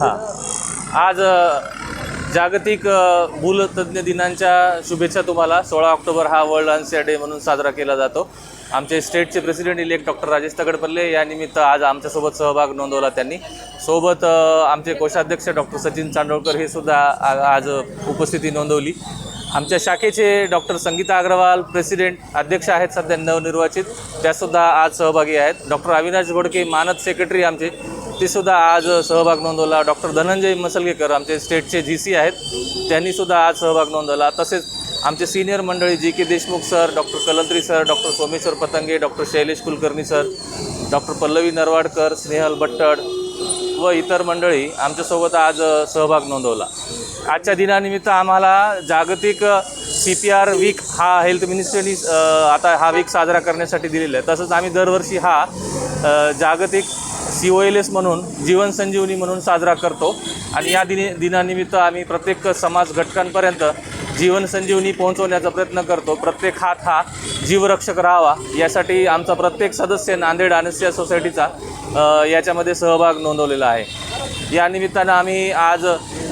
हां. आज जागतिक अ, भूलतज्ञ दिनांच्या शुभेच्छा तुम्हाला. सोळा ऑक्टोबर हा वर्ल्ड अन्सिया डे म्हणून साजरा केला जातो. आमचे स्टेटचे president elect doctor Rajesh Tagadpalle यानिमित्त आज आमच्यासोबत सहभाग नोंदवला त्यांनी. सोबत आमचे कोषाध्यक्ष डॉक्टर सचिन चांडोळकर हे सुद्धा आज उपस्थिती नोंदवली. आमच्या शाखेचे डॉक्टर संगीता अग्रवाल प्रेसिडेंट अध्यक्ष आहेत सध्या नवनिर्वाचित. त्यासुद्धा आज सहभागी आहेत. डॉक्टर अविनाश घोडके मानद सेक्रेटरी आमचे. ते सुद्धा आज सहभाग नोंदवला. डॉक्टर धनंजय मसलगेकर आमचे स्टेटचे जी सी आहेत. त्यांनीसुद्धा आज सहभाग नोंदवला. तसेच आमचे सिनियर मंडळी G K Deshmukh sir doctor Kalantri sir doctor Someshwar Patange doctor Shailesh Kulkarni sir doctor Pallavi Narwadkar Snehal Battad व इतर मंडळी आमच्यासोबत आज सहभाग नोंदवला. आजच्या दिनानिमित्त आम्हाला जागतिक सी पी आर वीक हा हेल्थ मिनिस्ट्रीनी आता हा वीक साजरा करण्यासाठी दिलेला आहे. तसंच आम्ही दरवर्षी हा जागतिक सी ओ एल एस म्हणून जीवन संजीवनी म्हणून साजरा करतो. आणि या दिनी दिनानिमित्त आम्ही प्रत्येक समाज घटकांपर्यंत जीवन संजीवनी पोहोचवण्याचा प्रयत्न करतो. प्रत्येक हात हा जीवरक्षक राहावा. यासाठी आमचा प्रत्येक सदस्य नांदेड अनस्या सोसायटीचा याच्यामध्ये सहभाग नोंदवलेला आहे. या निमित्तानं आम्ही आज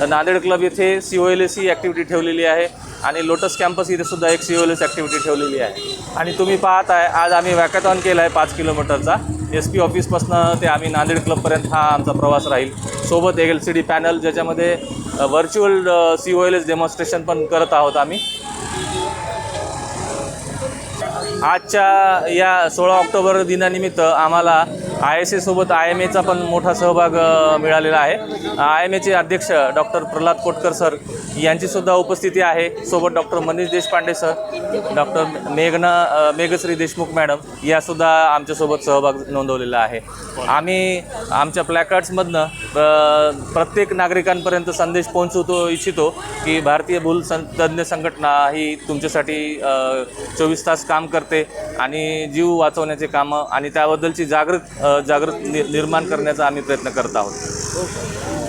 नांदेड क्लब येथे सी ओ एल एस ही ॲक्टिव्हिटी ठेवलेली आहे. आणि लोटस कॅम्पस इथे सुद्धा एक सी ओ एस ॲक्टिव्हिटी ठेवलेली आहे. आणि तुम्ही पाहत आहे आज आम्ही वॅकॅथॉन केला आहे पाच किलोमीटरचा. एस पी ऑफिसपासनं ते आम्ही नांदेड क्लबपर्यंत हा आमचा प्रवास राहील. सोबत एल सी डी पॅनल ज्याच्यामध्ये virtual C O L S demonstration पण करत आहोत आम्ही. आजच्या या सोळा ऑक्टोबर दिनानिमित्त आम्हाला आय एस एसोबत आय एम एचा पण मोठा सहभाग मिळालेला आहे. आय एम एचे अध्यक्ष डॉक्टर प्रल्हाद कोटकर सर यांचीसुद्धा उपस्थिती आहे. सोबत doctor Manish Deshpande sir doctor मेघना मेघश्री देशमुख मॅडम यासुद्धा आमच्यासोबत सहभाग नोंदवलेला आहे. आम्ही आमच्या प्लॅकार्ड्समधनं प्रत्येक नागरिकांपर्यंत संदेश पोहोचवतो इच्छितो की भारतीय भूल सं तज्ज्ञ संघटना ही तुमच्यासाठी चोवीस तास काम करते आणि जीव वाचवण्याचे कामं आणि त्याबद्दलची जागृत जागृत नि निर्माण करण्याचा आम्ही प्रयत्न करत आहोत.